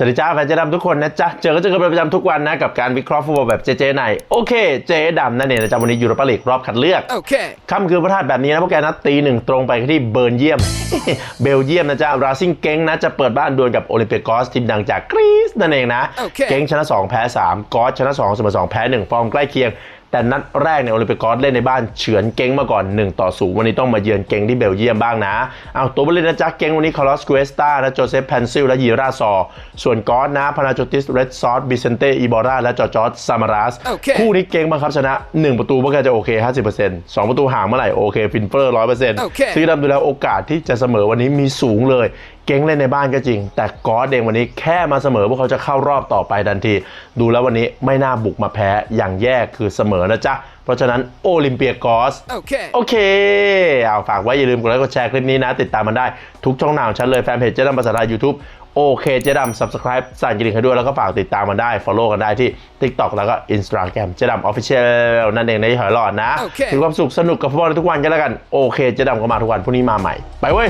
สวัสดีจ้าแฟนเจดำทุกคนนะจ๊ะ เจอก็เจอกันเป็นประจำทุกวันนะ กับการวิเคราะห์ฟุตบอลแบบเจเจในโอเค เจดำนั่นเองนะจ๊ะ วันนี้ยูโรปาลีกรอบคัดเลือก Okay. ค่ำคืนพระธาตุแบบนี้นะพวกแกนัดตีหนึ่งตรงไปที่เบิร์นเยียม เบลเยียมนะจ๊ะ ราซิงเก้งนะ จะเปิดบ้านดวลกับโอลิมเปียกอสทีมดังจากกรีซนั่นเองนะโอเคเก้งชนะ 2 แพ้ 3 กอสชนะ 2 เสมอ 2 แพ้ 1 ฟอร์มใกล้เคียง แต่นัดแรกเนี่ยโอลิมเปียกอสเล่นในบ้านเฉือนเก้งมาก่อน 1 ต่อ 0 วันนี้ต้องมาเยือนเก้งที่เบลเยียมบ้างนะ เอาตัวบรินะจ๊ะเก้งวันนี้คาร์ลอสเกสตาและโจเซฟแพนซิลและยีราซอ ส่วนกอสนะพานาโจติสเรดซอสบิเซนเตอีบอราและจอร์จอร์จซามารัสโอเคคู่นี้เก้งบังคับชนะ 1 ประตูพวกแกจะโอเค 50% 2 ประตูห่างเมื่อไหร่โอเคฟินเฟอร์100%โอเคซึ่งดำดูแล้วโอกาสที่จะเสมอวันนี้มีสูงเลย เก้งเล่นในบ้านก็จริง แต่กอสเองวันนี้แค่มาเสมอพวกเขาจะเข้ารอบต่อไปทันที ดูแล้ววันนี้ไม่น่าบุกมาแพ้อย่างแย่คือเสมอนะจ๊ะ เพราะฉะนั้นโอลิมเปียกอส Okay. โอเคเอาฝากไว้อย่าลืมกดไลค์กดแชร์คลิปนี้นะ ติดตามมันได้ทุกช่องทางของฉันเลยแฟนเพจเจ๊ดำภาษาไทย YouTube โอเคเจ๊ดำ subscribe สั่นกระดิ่งให้ด้วยแล้วก็ฝากติดตามมันได้ follow กันได้ที่ TikTok แล้วก็ Instagram เจ๊ดำ Official นั่นเองในหอยหลอดนะโอเคมีความสุขสนุกกับฟุตบอลทุกวันกันแล้วกัน โอเคเจ๊ดำก็มาทุกวันพรุ่งนี้มาใหม่ ไปเว้ย